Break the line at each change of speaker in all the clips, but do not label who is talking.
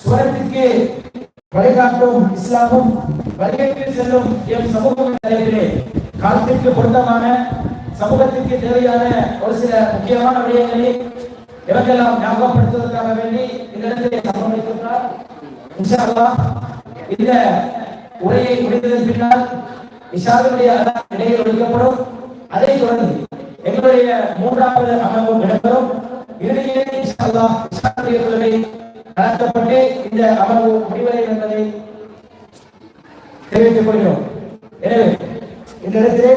சுவரத்திற்கு வழிகாட்டும் இஸ்லாமும் வழிகேட்டு செல்லும் எம் சமூக தலைப்பிலே காலத்திற்கு பொருத்தமான சமூகத்திற்கு தேவையான ஒரு சில முக்கியமான விடயங்களை இவர்களெல்லாம் ஞாபகப்படுத்துவதற்காக வேண்டி இந்த இடத்திலே சமர்ப்பித்திருக்கிறார் இன்ஷா இந்த உரையை முடிந்ததன் பின்னால் இஷாவுடைய இடையில் ஒழிக்கப்படும் அதை தொடர்ந்து எங்களுடைய மூன்றாவது அமர்வும் இடம்பெறும். இறுதியில் அல்லாஹ் இஸ்லாமிய குழுவை நடத்தப்பட்டு இந்த அமர்வு முடிவடை என்பதை தெரிவித்துக் கொள்கிறோம். எனவே இந்த இடத்திலே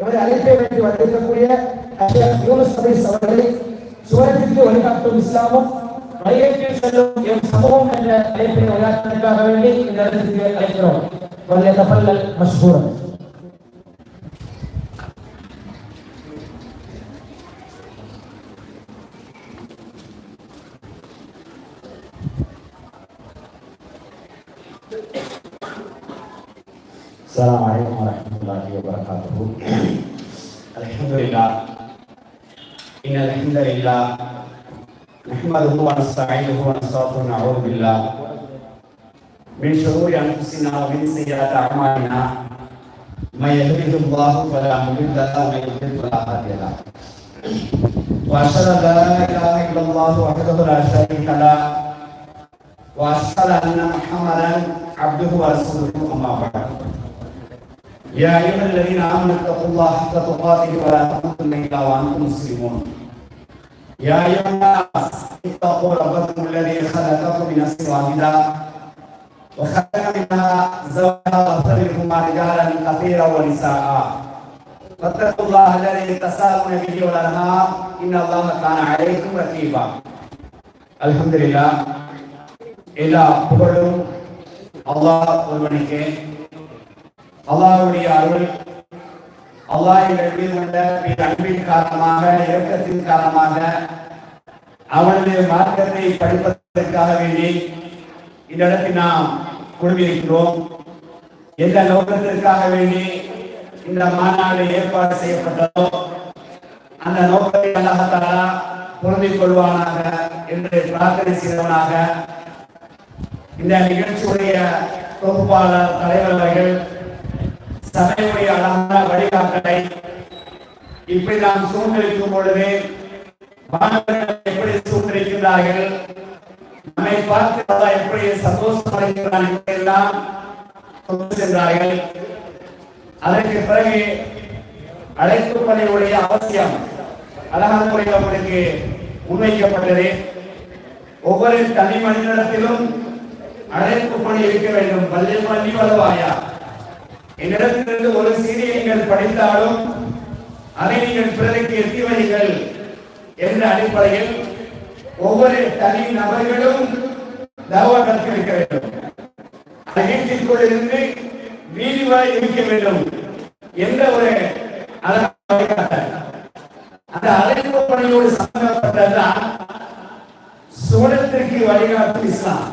எமது அழைப்பை வைத்து வந்திருக்கக்கூடிய அவர்களை சுவரத்திற்கு வழிகாட்டும் இஸ்லாமும் வழியேற்றி செல்லும் எம் சமூகம் என்ற அழைப்பை உரையாற்றுவதற்காக வேண்டி இந்த இடத்திற்கு அழைக்கிறோம்.
தப்பல்கள் மஷ்கூரம் Assalamualaikum warahmatullahi wabarakatuh. Alhamdulillah. Innal nahmaduhu wa nasta'inuhu wa nastaghfiruh na'udzu billahi min anfusina wa min sayyiati a'malina may yahdihillahu fala mudilla lahu wa may yudlil fala hadiya lahu. Wa asyhadu an la ilaha illallah wahdahu la syarika lahu وأشهد أن محمدا عبده ورسوله أما بعد. يا أيها الذين آمنوا اتقوا الله حق تقاته ولا تموتن إلا وأنتم مسلمون. يا أيها الناس اتقوا ربكم الذي خلقكم من نفس واحدة وخلق منها زوجها وبث منهما رجالا كثيرا ونساء. فاتقوا الله الذي تساءلون به والأرحام. إن الله كان عليكم رقيبا. الحمد لله. எல்லா புகழும் அல்லாஹ் ஒருவனுக்கே. அல்லாஹுடைய அருள் அல்லாஹ் எங்கள் மீது கொண்ட அன்பின் காரணமாக இயக்கத்தின் காரணமாக அவனுடைய மார்க்கத்தை படிப்பதற்காக வேண்டி இந்த இடத்தில் நாம் குழுமியிருக்கிறோம். எந்த நோக்கத்திற்காக வேண்டி இந்த மாநாடு ஏற்பாடு செய்யப்பட்டதோ அந்த நோக்கத்தை அல்லாஹத்தாரா பொருந்திக் கொள்வானாக என்று பிரார்த்தனை செய்தவனாக இந்த நிகழ்ச்சியுடைய தொகுப்பாளர் தலைவர் அவர்கள் சபையுடைய அழகான வழிகாட்டலை இப்படி நாம் சூழ்நிலைக்கும் பொழுது மாணவர்கள் எப்படி சூழ்நிலைக்கிறார்கள் நம்மை பார்த்து எப்படி சந்தோஷமடைகிறான் என்பதையெல்லாம் சென்றார்கள். அதற்கு பிறகு அழைப்பு பணியுடைய அவசியம் அழகான முறையில் அவர்களுக்கு முன்வைக்கப்பட்டது. ஒவ்வொரு தனி மனிதனிடத்திலும் அழைப்பு பணி இருக்க வேண்டும். பள்ளி பள்ளி வருவாயா என்னிடத்திலிருந்து ஒரு செய்தியை நீங்கள் படித்தாலும் அதை நீங்கள் பிறருக்கு எத்தி வைங்கள் என்ற அடிப்படையில் ஒவ்வொரு தனி நபர்களும் தவா கற்க வேண்டும். அகிழ்ச்சிக்குள் இருந்து வீதி வரை இருக்க வேண்டும் எந்த ஒரு அந்த அழைப்பு பணியோடு சம்பந்தப்பட்டதான் சோழத்திற்கு வழிகாட்டும் இஸ்லாம்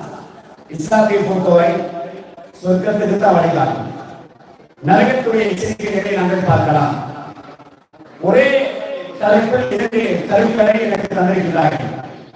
இஸ்லாத்தை பொறுத்தவரை சொர்க்கத்துக்கு தான் வழிகாட்டும். நரகத்துடைய எச்சரிக்கைகளை நாங்கள் பார்க்கலாம்? ஒரே தலைப்பில் இரண்டு கருவிகளை எனக்கு தந்திருக்கிறார்கள்.